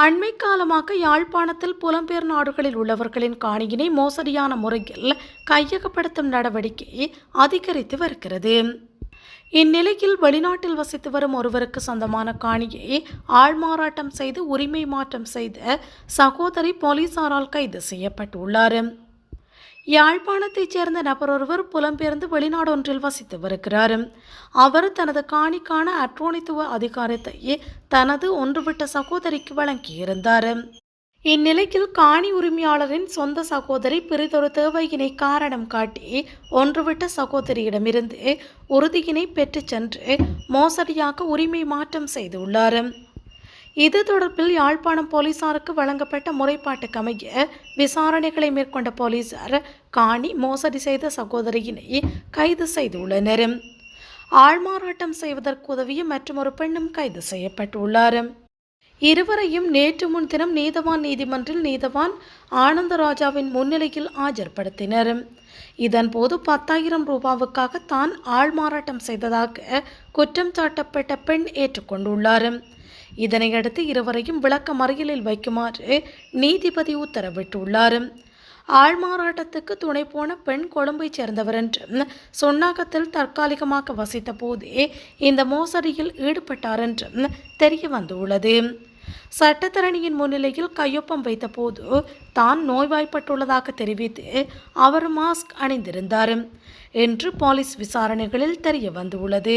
அண்மை காலமாக யாழ்ப்பாணத்தில் புலம்பெயர் நாடுகளில் உள்ளவர்களின் காணியினை மோசடியான முறையில் கையகப்படுத்தும் நடவடிக்கை அதிகரித்து வருகிறது. இந்நிலையில் வெளிநாட்டில் வசித்து வரும் ஒருவருக்கு சொந்தமான காணியை ஆள்மாறாட்டம் செய்து உரிமை மாற்றம் செய்த சகோதரி போலீசாரால் கைது செய்யப்பட்டுள்ளார். யாழ்ப்பாணத்தைச் சேர்ந்த நபர் ஒருவர் புலம்பெயர்ந்து வெளிநாடு ஒன்றில் வசித்து வருகிறார் அவர் தனது காணிக்கான அட்ரோனித்துவ அதிகாரத்தை தனது ஒன்றுவிட்ட சகோதரிக்கு வழங்கியிருந்தார். இந்நிலையில் காணி உரிமையாளரின் சொந்த சகோதரி பிறிதொரு தேவையினை காரணம் காட்டி ஒன்றுவிட்ட சகோதரியிடமிருந்து உறுதியினை பெற்றுச் சென்று மோசடியாக உரிமை மாற்றம் செய்துள்ளார். இது தொடர்பில் யாழ்ப்பாணம் போலீசாருக்கு வழங்கப்பட்ட முறைப்பாட்டுக்கு அமைய விசாரணைகளை மேற்கொண்ட போலீசார் காணி மோசடி செய்த சகோதரியினை கைது செய்துள்ளனர். ஆள்மாறாட்டம் செய்வதற்கு உதவிய மற்றொரு பெண்ணும் கைது செய்யப்பட்டுள்ளார். இருவரையும் நேற்று முன்தினம் நீதவான் நீதிமன்றில் நீதவான் ஆனந்தராஜாவின் முன்னிலையில் ஆஜர்படுத்தினர். இதன்போது பத்தாயிரம் ரூபாவுக்காக தான் ஆள்மாறாட்டம் செய்ததாக குற்றம் சாட்டப்பட்ட பெண் ஏற்றுக்கொண்டுள்ளார். இதனையடுத்து இருவரையும் விளக்க மறியலில் வைக்குமாறு நீதிபதி உத்தரவிட்டுள்ளார். ஆள்மாறாட்டத்துக்கு துணை போன பெண் கொழும்பைச் சேர்ந்தவர் என்றும் சொன்னாகத்தில் தற்காலிகமாக வசித்த போதே இந்த மோசடியில் ஈடுபட்டார் என்றும் தெரிய வந்துள்ளது. சட்டத்தரணியின் முன்னிலையில் கையொப்பம் வைத்தபோது தான் நோய்வாய்ப்பட்டுள்ளதாக தெரிவித்து அவர் மாஸ்க் அணிந்திருந்தார் என்று போலீஸ் விசாரணைகளில் தெரிய வந்துள்ளது.